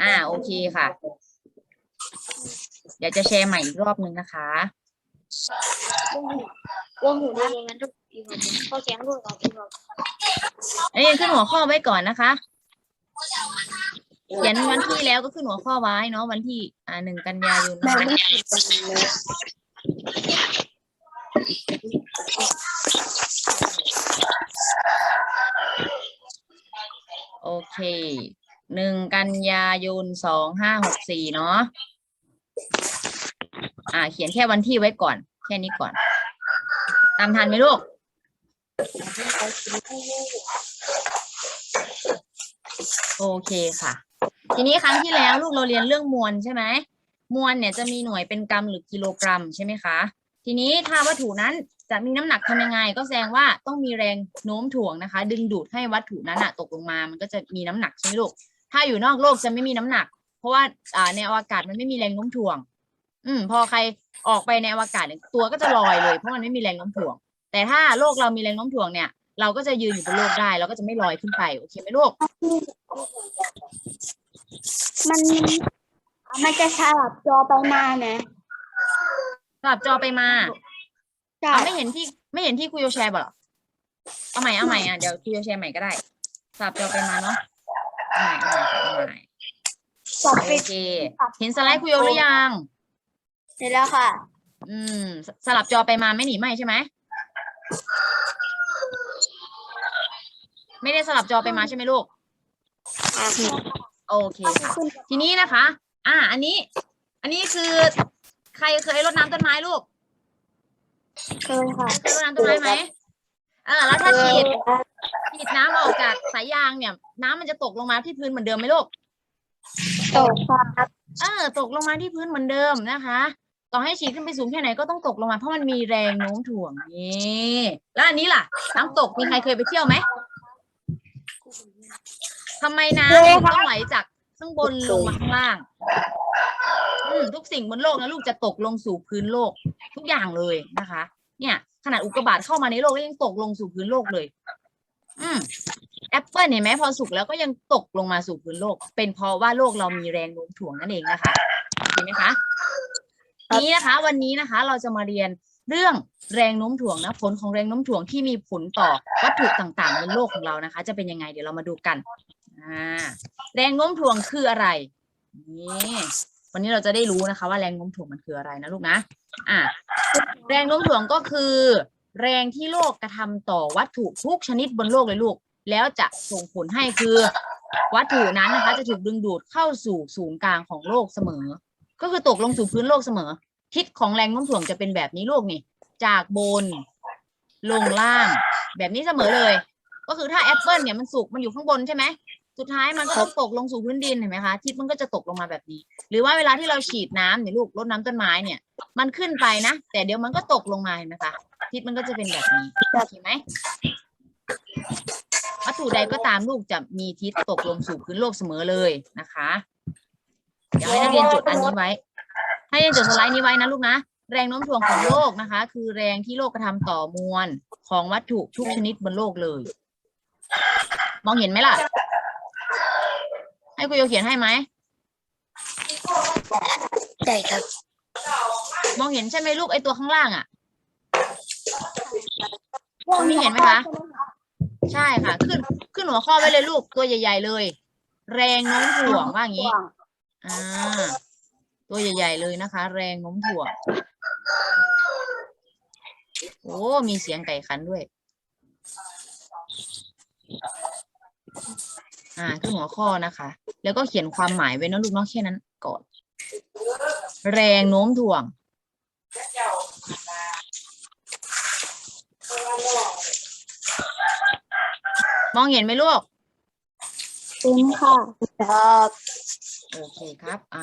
อ่า โอเคค่ะ เดี๋ยวจะแชร์ใหม่อีกรอบนึงนะคะ วงหูได้ยังงั้นทุกทีครับข้อแข็งด้วยครับพี่ครับเอ้ยขึ้นหัวข้อไว้ก่อนนะคะ เขียนวันที่แล้วก็ขึ้นหัวข้อไว้เนาะวันที่ อ่าหนึ่งกันยายนแม่นะคะโอเค หนึ่งกันยายนสองห้าหกสี่เนาะอ่า เขียนแค่วันที่ไว้ก่อน แค่นี้ก่อน ตามทันไหมลูกโอเคค่ะ ทีนี้ครั้งที่แล้วลูกเราเรียนเรื่องมวลใช่ไหมมวลเนี่ยจะมีหน่วยเป็นกรัมหรือกิโลกรัมใช่ไหมคะ ทีนี้ถ้าวัตถุนั้นจะมีน้ำหนักทำยังไง ก็แสดงว่าต้องมีแรงโน้มถ่วงนะคะ ดึงดูดให้วัตถุนั้นอะตกลงมา มันก็จะมีน้ำหนักใช่ไหมลูก ถ้าอยู่นอกโลกจะไม่มีน้ำหนัก เพราะว่าอ่าในอวกาศมันไม่มีแรงโน้มถ่วง อืม พอใครออกไปในอวกาศเนี่ยตัวก็จะลอยเลยเพราะมันไม่มีแรงโน้มถ่วง แต่ถ้าโลกเรามีแรงโน้มถ่วงเนี่ย เราก็จะยืนอยู่บนโลกได้ เราก็จะไม่ลอยขึ้นไป โอเคไหมลูก มันมันจะสลับจอไปมาไหมสลับจอไปมาใช่เอาไม่เห็นที่ไม่เห็นที่คุยโยแชร์บอกหรอ เอาใหม่เอาใหม่อะเดี๋ยวคุยโยแชร์ใหม่ก็ได้สลับจอไปมาเนาะ เอาใหม่เอาใหม่าใหม่จบโอเคเห็นสไลด์คุยโยหรือยัง เสร็จแล้วค่ะ อืมสสลับจอไปมาไม่หนีไม่ใช่ไหม ไม่ได้สลับจอไปมาใช่ไหมลูก โอเคค่ะ ทีนี้นะคะ อ่า อันนี้ อันนี้คือใครเคยรดน้ำต้นไม้ลูก เคยค่ะเคยรดน้ำต้นไม้ไหม เออแล้วถ้าฉีดฉีดน้ำออกจากสายยางเนี่ย น้ำมันจะตกลงมาที่พื้นเหมือนเดิมไหมลูก ตกค่ะเออตกลงมาที่พื้นเหมือนเดิมนะคะ ต่อให้ฉีดขึ้นไปสูงแค่ไหนก็ต้องตกลงมาเพราะมันมีแรงโน้มถ่วงนี่แล้วอันนี้ล่ะ น้ำตกมีใครเคยไปเที่ยวไหมทำไมน้ำถึงต้องไหลจากข้างบนลงมาข้างล่าง อืมทุกสิ่งบนโลกนะลูกจะตกลงสู่พื้นโลก ทุกอย่างเลยนะคะ เนี่ย ขนาดอุกกาบาตเข้ามาในโลกแล้วยังตกลงสู่พื้นโลกเลย อืมแอปเปิลเห็นไหมพอสุกแล้วก็ยังตกลงมาสู่พื้นโลก เป็นเพราะว่าโลกเรามีแรงโน้มถ่วงนั่นเองนะคะเห็นไหมคะทีนี้นะคะ วันนี้นะคะ เราจะมาเรียนเรื่องแรงโน้มถ่วงนะผลของแรงโน้มถ่วงที่มีผลต่อวัตถุต่างๆ บนโลกของเรานะคะ จะเป็นยังไงเดี๋ยวเรามาดูกันอ่าแรงโน้มถ่วงคืออะไรนี่วันนี้เราจะได้รู้นะคะ ว่าแรงโน้มถ่วงมันคืออะไรนะลูกนะ อ่า แรงโน้มถ่วงก็คือ แรงที่โลกกระทำต่อวัตถุทุกชนิดบนโลกเลยลูก แล้วจะส่งผลให้คือ วัตถุนั้นนะคะ จะถูกดึงดูดเข้าสู่ศูนย์กลางของโลกเสมอ ก็คือตกลงสู่พื้นโลกเสมอ ทิศของแรงโน้มถ่วงจะเป็นแบบนี้โลกนี่ จากบน ลงล่าง แบบนี้เสมอเลย ก็คือถ้าแอปเปิลเนี่ยมันสุกมันอยู่ข้างบนใช่ไหม สุดท้ายมันก็ต้องตกลงสู่พื้นดินเห็นไหมคะทิศมันก็จะตกลงมาแบบนี้ หรือว่าเวลาที่เราฉีดน้ำเนี่ยลูกรดน้ำต้นไม้เนี่ย มันขึ้นไปนะ แต่เดี๋ยวมันก็ตกลงมาเห็นไหมคะทิศมันก็จะเป็นแบบนี้โอเคไหมวัตถุใดก็ตามลูกจะมีทิศตกลงสู่พื้นโลกเสมอเลยนะคะเดี๋ยวให้นักเรียนจดอันนี้ไว้ ให้นักเรียนจดสไลด์นี้ไว้นะลูกนะแรงโน้มถ่วงของโลกนะคะ คือแรงที่โลกกระทำต่อมวลของวัตถุทุกชนิดบนโลกเลย มองเห็นไหมล่ะ ให้คุยโยเขียนให้ไหมใช่ครับ มองเห็นใช่ไหมลูกไอตัวข้างล่างอะตรงนี้เห็นไหมคะ ใช่ค่ะ ขึ้นขึ้นหัวข้อไว้เลยลูกตัวใหญ่ ๆ เลย แรงโน้มถ่วงว่าอย่างนี้ อ่า ตัวใหญ่ ๆ เลยนะคะ แรงโน้มถ่วงโอ้มีเสียงไก่ขันด้วย อ่าขึ้นหัวข้อนะคะ แล้วก็เขียนความหมายไว้เนอะลูกเนาะแค่นั้นก่อน แรงโน้มถ่วง มองเห็นไหมลูกเป็นค่ะครับโอเคครับอ่า